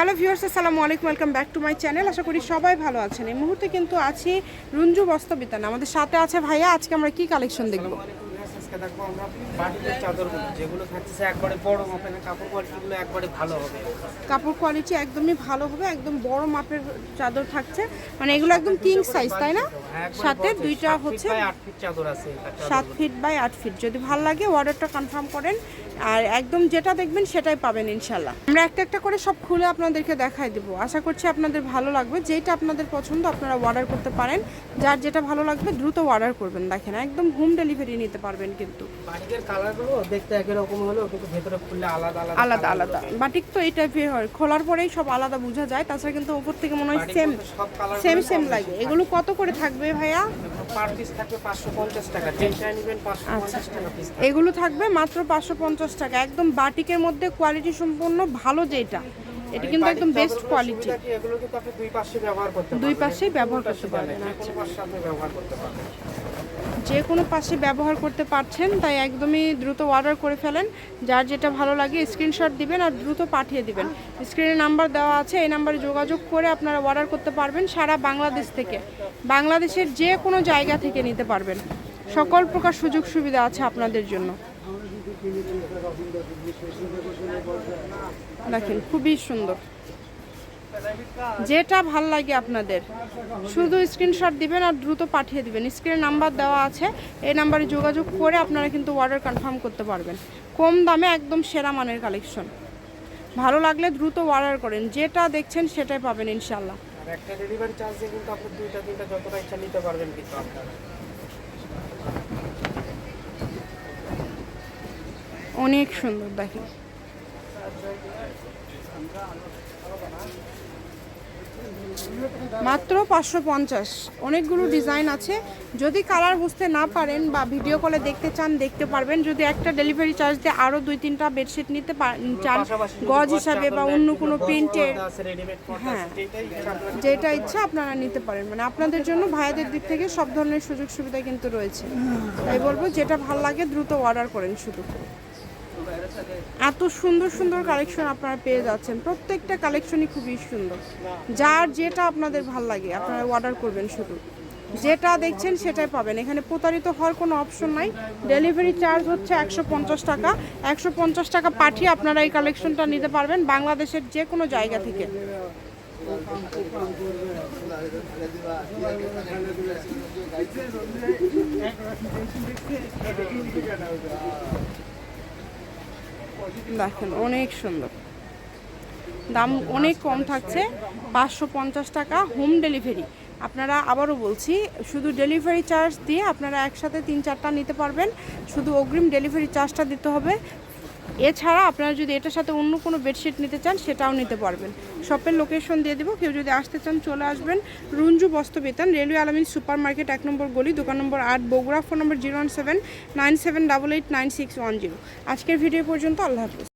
Hello viewers, আসসালামু আলাইকুম, welcome back to my channel. আশা করি সবাই ভালো আছেন। এই মুহূর্তে কিন্তু আছি রঞ্জু বস্তবিতান আমাদের সাথে আছে ভাইয়া, আজকে আমরা কি কালেকশন দেখব? আজকে দেখব আমরা বাটিকের চাদরগুলো যেগুলো থাকতেছে একবারে বড় মাপের কাপড় কোয়ালিটিগুলো একবারে ভালো হবে। কাপড় কোয়ালিটি একদমই ভালো হবে একদম বড় মাপের চাদর থাকছে। মানে এগুলো একদম কিং সাইজ তাই না? হ্যাঁ, সাথে দুইটা হচ্ছে আট চাদর আছে সাত ফিট বাই আট ফিট যদি ভালো লাগে অর্ডারটা কনফার্ম করেন। আর একদম যেটা দেখবেন সেটাই পাবেন ইনশাল্লাহ আমরা একটা একটা করে সব খুলে আপনাদেরকে দেখাই দেবো। আশা করছি আপনাদের ভালো লাগবে। যেটা আপনাদের পছন্দ আপনারা অর্ডার করতে পারেন। যার যেটা ভালো লাগবে দ্রুত অর্ডার করবেন। দেখেন একদম হোম ডেলিভারি নিতে পারবেন কিন্তু। বাটিকের কালারগুলো দেখতে একই রকম হলেও কিন্তু ভেতরে খুললে আলাদা আলাদা আলাদা আলাদা। বাটিক তো এই টাইপের হয়। খোলার পরেই সব আলাদা বোঝা যায়। তাছাড়া কিন্তু উপর থেকে মনে হয় সেম সেম সেম লাগে। এগুলো কত করে থাকবে ভাইয়া? পার পিস থাকবে পাঁচশো পঞ্চাশ টাকা। যেটা নেবেন পাঁচশো পঞ্চাশ টাকা পিস এগুলো থাকবে মাত্র পাঁচশো পঞ্চাশ টাকা। একদম বাটিকের মধ্যে কোয়ালিটি সম্পূর্ণ ভালো যেটা। এটা কিন্তু একদম বেস্ট কোয়ালিটি এগুলো কিন্তু আপনি দুই পাশে ব্যবহার করতে দুই পারবেন। পাশেই ব্যবহার করতে পারবেন। যে কোনো পাশে আপনি ব্যবহার করতে পারবেন। যে কোনো পাশে ব্যবহার করতে পারছেন তাই একদমই দ্রুত অর্ডার করে ফেলেন। যার যেটা ভালো লাগে স্ক্রিনশট দিবেন আর দ্রুত পাঠিয়ে দিবেন। স্ক্রিনে নাম্বার দেওয়া আছে এই নাম্বারে যোগাযোগ করে আপনারা অর্ডার করতে পারবেন সারা বাংলাদেশ থেকে। বাংলাদেশের যে কোনো জায়গা থেকে নিতে পারবেন। সকল প্রকার সুযোগ সুবিধা আছে আপনাদের জন্য। দেখেন, খুবই সুন্দর। যেটা ভালো লাগে আপনাদের। শুধু স্ক্রিনশট দিবেন আর দ্রুত পাঠিয়ে দিবেন। স্ক্রিনে নাম্বার দেওয়া আছে, এই নাম্বারে যোগাযোগ করে আপনারা কিন্তু অর্ডার কনফার্ম করতে পারবেন। কম দামে একদম সেরা মানের কালেকশন ভালো লাগলে দ্রুত অর্ডার করেন। যেটা দেখছেন সেটাই পাবেন ইনশাল্লাহ যতটা নিতে পারবেন অনেক সুন্দর দেখেন। মাত্র পাঁচশো পঞ্চাশ। অনেকগুলো ডিজাইন আছে। যদি কালার বুঝতে না পারেন বা ভিডিও কলে দেখতে চান দেখতে পারবেন। যদি একটা ডেলিভারি চার্জ দিয়ে আরও দুই তিনটা বেডশিট নিতে চান গজ হিসাবে বা অন্য কোনো প্রিন্টের হ্যাঁ। যেটা ইচ্ছা আপনারা নিতে পারেন। মানে আপনাদের জন্য ভাইয়াদের দিক থেকে সব ধরনের সুযোগ সুবিধা কিন্তু রয়েছে। তাই বলব যেটা ভালো লাগে দ্রুত অর্ডার করেন শুধু। এত সুন্দর সুন্দর কালেকশন আপনারা পেয়ে যাচ্ছেন। প্রত্যেকটা কালেকশনই খুবই সুন্দর। যার যেটা আপনাদের ভালো লাগে, আপনারা অর্ডার করবেন শুধু। যেটা দেখছেন সেটাই পাবেন। এখানে প্রতারিত হওয়ার কোনো অপশন নাই। ডেলিভারি চার্জ হচ্ছে একশো পঞ্চাশ টাকা। একশো পঞ্চাশ টাকা পাঠিয়ে আপনারা এই কালেকশনটা নিতে পারবেন বাংলাদেশের যে কোনো জায়গা থেকে। দেখেন, অনেক সুন্দর। দাম অনেক কম থাকছে, পাঁচশো পঞ্চাশ টাকা হোম ডেলিভারি আপনারা আবারও বলছি, শুধু ডেলিভারি চার্জ দিয়ে আপনারা একসাথে তিন চারটা নিতে পারবেন। শুধু অগ্রিম ডেলিভারি চার্জটা দিতে হবে। এছাড়া আপনারা যদি এটার সাথে অন্য কোনো বেডশিট নিতে চান, সেটাও নিতে পারবেন। শপের লোকেশন দিয়ে দেবো, কেউ যদি আসতে চান, চলে আসবেন। রুঞ্জু বস্ত্রবেতন, রেলওয়ে আলামিন সুপার মার্কেট এক নম্বর গলি, দোকান নম্বর আট, Bogura, phone number zero one seven nine seven double eight nine six one zero আজকের ভিডিও পর্যন্ত, আল্লাহ হাফিজ।